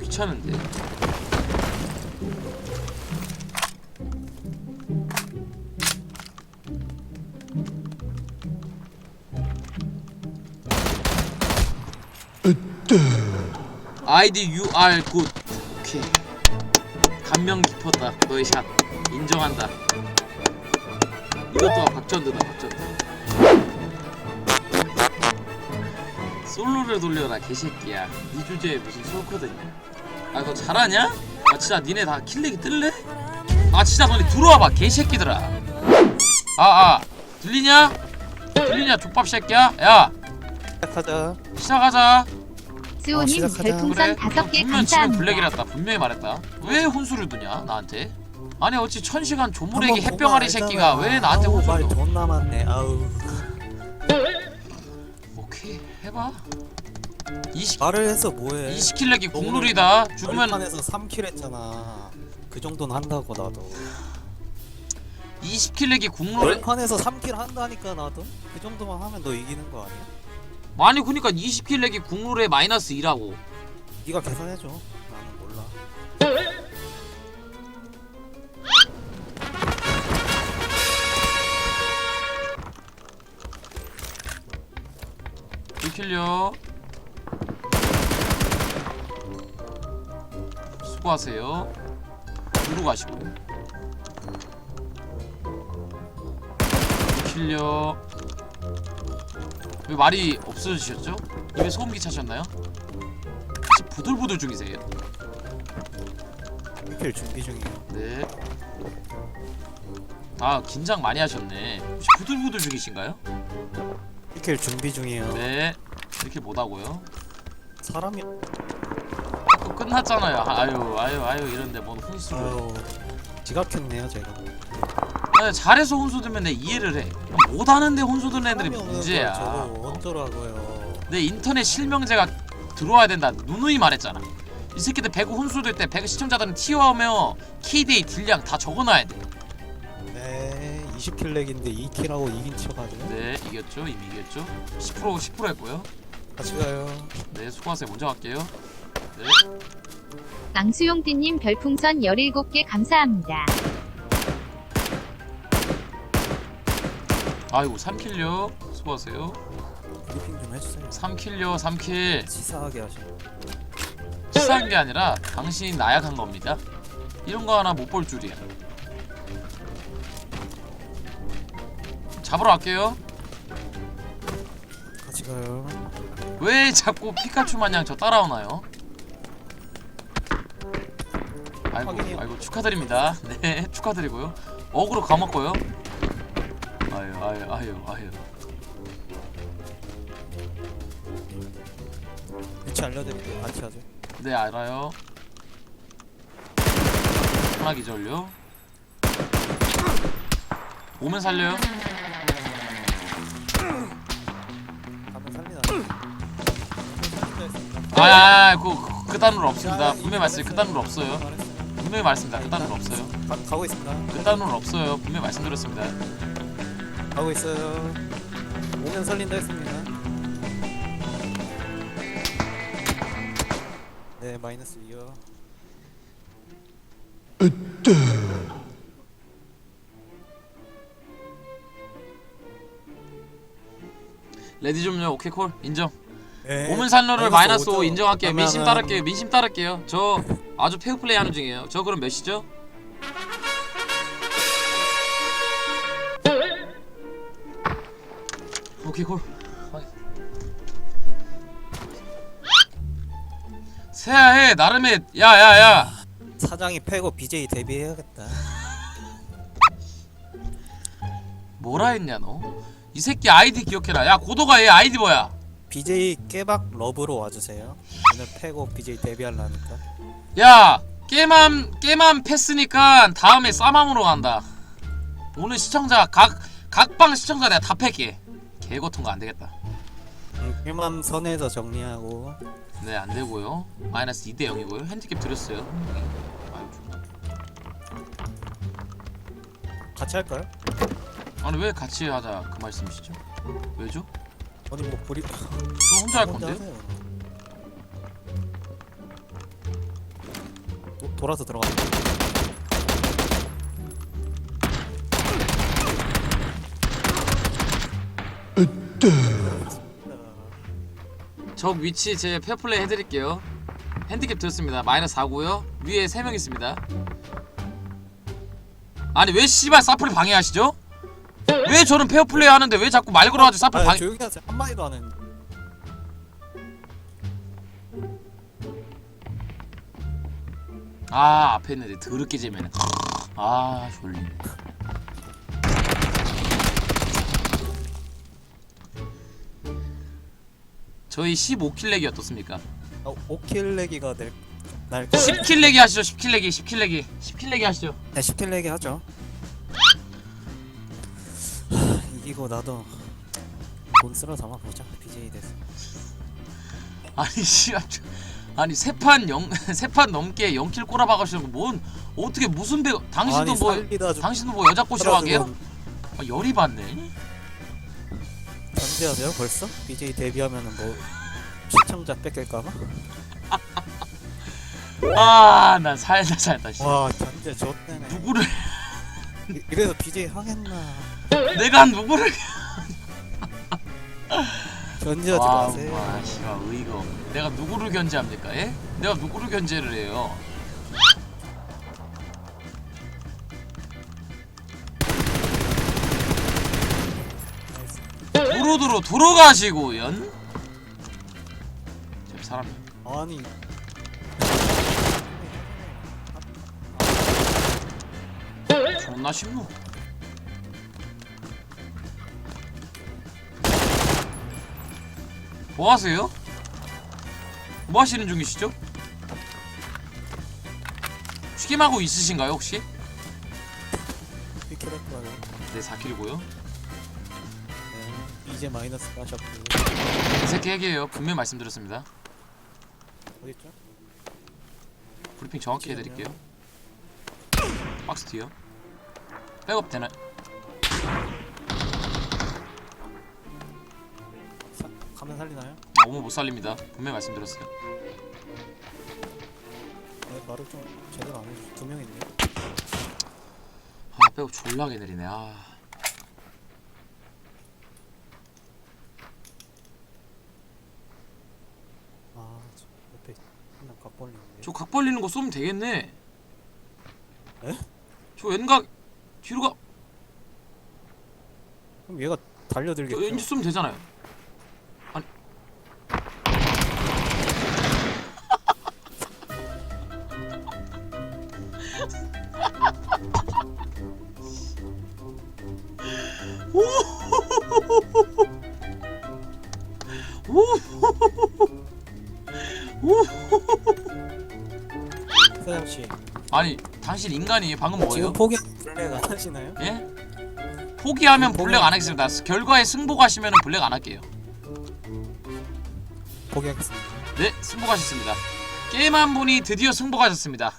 귀찮은데. 아이디 UR 굿. 오케이. 감명 깊었다. 너의 샷. 인정한다. 이것도 박전드다 박전드 솔로를 돌려라 개새끼야 이 주제에 무슨 소코드냐 아 너 잘하냐? 아 진짜 니네 다 킬렉이 뜰래? 아 진짜 너네 들어와봐 개새끼들아 아아 들리냐? 들리냐 족밥 새끼야? 야 시작하자. 시작하자 수호님 시작하자. 별풍선 다섯 개 분명 지금. 블랙이랬다 분명히 말했다 왜 혼수를 두냐 나한테 아니 어찌 천시간 조무래기 한번 햇병아리 새끼가. 왜 나한테 혼수를 말둬 존나 많네. 아우. 해봐 20, 말을 해서 뭐해? 20킬렉이 국룰이다 죽으면 판에서 3킬 했잖아. 그 정도는 한다고 나도. 20킬렉이 국룰 열판에서 3킬 한다니까 나도. 그 정도만 하면 너 이기는 거 아니야? 아니 그니까 20킬렉이 국룰에 마이너스 2라고 네가 계산해 줘. 킬려 수고하세요 뒤로 가시고요 불킬려 왜 말이 없어지셨죠? 입에 소음기 차셨나요? 혹시 부들부들 중이세요? 1킬 준비 중이야. 네. 아 긴장 많이 하셨네. 혹시 부들부들 중이신가요? 1킬 준비 중이에요. 네. 이렇게 못하고요. 사람이 또 끝났잖아요. 아유 아유 아유 이런데 뭔 혼수를. 아유 지각했네요 제가. 아니, 잘해서 혼수 들면 내 이해를 해. 못하는데 혼수 드는 애들이 사람이 없는 문제야. 걸 저거 어쩌라고요. 내 인터넷 실명제가 들어와야 된다. 누누이 말했잖아. 이 새끼들 배구 혼수 될때 배구 시청자들은 튀어오며 KDA 딜량 다 적어놔야 돼. 네, 20킬 렉인데 2킬하고 이긴 척하죠. 네 이겼죠 이미 이겼죠. 10% 10% 했고요. 같이 가요. 네 수고하세요. 먼저 갈게요. 네. 앙수용띠님 별풍선 17개 감사합니다. 아이고 3킬요 수고하세요 브리핑 좀 해주세요. 3킬요 3킬 치사하게 하셔. 치사한 게 아니라 당신이 나약한 겁니다 이런 거 하나 못 볼 줄이야 잡으러 갈게요 같이 가요. 왜 자꾸 피카츄 마냥 저 따라오나요? 아이고 확인해요. 아이고 축하드립니다 네 축하드리고요 어그로 감았고요 아유 아유 아유 아유 위치 알려드릴게요. 같이 하죠. 네 알아요 하나 기절요 오면 살려요 아야야 그, 그, 그 단으로 없습니다. 분명히 말씀드려요 그 단으로 없어요. 분명히 말씀드립니다 그 단으로 없어요. 가, 가고 있습니다. 그 단으로 없어요. 분명히 말씀드렸습니다. 가고 있어요. 오면 살린다 했습니다. 네, 마이너스 2요. 레디 좀요. 오케이 콜. 인정 네, 오면 산로를 마이너스 5 오죠. 인정할게요 민심 따를게요 민심 따를게요 저 아주 페어 플레이 하는 중이에요 저 그럼 몇 시죠? 오케이 콜. 새야해 나름의 야야야 사장이 패고 BJ 데뷔해야겠다. 뭐라 했냐 너? 이 새끼 아이디 기억해라 야 고도가 얘 아이디 뭐야? BJ 깨박 러브로 와주세요. 오늘 패고 BJ 데뷔하려니까. 야 게임함 게임함 패스니까 다음에 싸맘으로 간다 오늘 시청자 각 각방 시청자 내가 다 팰게 개고통 거 안되겠다 음, 1만 선에서 정리하고 네 안 되고요 마이너스 2대 0이고요 핸디캡 드렸어요 아유. 같이 할까요? 아니 왜 같이 하자 그 말씀이시죠? 왜죠? 아니 뭐 브리 저 혼자 할? 하세요. 도, 돌아서 들어가. 적 위치 제 페어플레이 해드릴게요 핸디캡 들었습니다 마이너스 4고요 위에 3명 있습니다 아니 왜 씨발 사플이 방해하시죠? 왜 저는 페어플레이 하는데 왜 자꾸 말 걸어가지고 아, 방해 조용히 하세요. 한 마디도 안 했는데. 아 앞에 있는데 더럽게 재면은 아 졸리네 저희 15킬 내기 어떻습니까? 어, 5킬 내기가 될 날. 10킬 내기 하시죠 10킬 내기 10킬 내기 10킬 내기 하시죠 네, 10킬 내기 하죠. 이기고 나도 돈 쓸어 담아 보자. BJ 돼서. 아니 씨발 저- 아니 세판 영 세판 넘게 0킬 꼬라박으시는 거뭔 어떻게 무슨 배 당신도 아니, 뭐 살리다 좀 당신도 뭐 여자 꼬시러 가게요? 아, 열이 받네 견제하세요 벌써? BJ 데뷔하면은 뭐 시청자 뺏길까봐? 아난 살다 살다 씨. 와 견제 좋대네. 누구를 이- 이래서 BJ 하겠나? 내가 누구를 견제하지 와, 마세요. 와, 씨발 의거. 내가 누구를 견제합니까? 예? 내가 누구를 견제를 해요? 도로도로 돌아가시고 연. 저 사람 아니 존나 쉽노. 뭐 하세요? 뭐 하시는 중이시죠? 쉬김하고 있으신가요 혹시? 피킬 했고요. 네 4킬이고요. 네, 이제 마이너스 가셨고 이 새끼 핵이에요. 분명 말씀드렸습니다. 어딨죠? 브리핑 정확히 해드릴게요. 박스 뒤요. 백업 되나? 사, 가면 살리나요? 아, 오면 못 살립니다. 분명 말씀드렸어요. 네, 말을 좀 제대로 안 해줘. 두명 있네. 아 백업 졸라게 내리네. 아. 아, 저 옆에 한명 각벌리는데. 저 각 벌리는 거 쏘면 되겠네. 에? 저 왼각 뒤로 가. 그럼 얘가 저 달려들겠죠? 왼쪽 쏘면 되잖아요. 사장 씨 아니 당신 인간이 방금 지금 뭐예요? 포기 블랙 안 하시나요? 예? 포기하면 포기- 블랙 안 하겠습니다. 결과에 승복하시면 블랙 안 할게요. 포기하겠습니다. 네, 승복하셨습니다. 게임 한 분이 드디어 승복하셨습니다.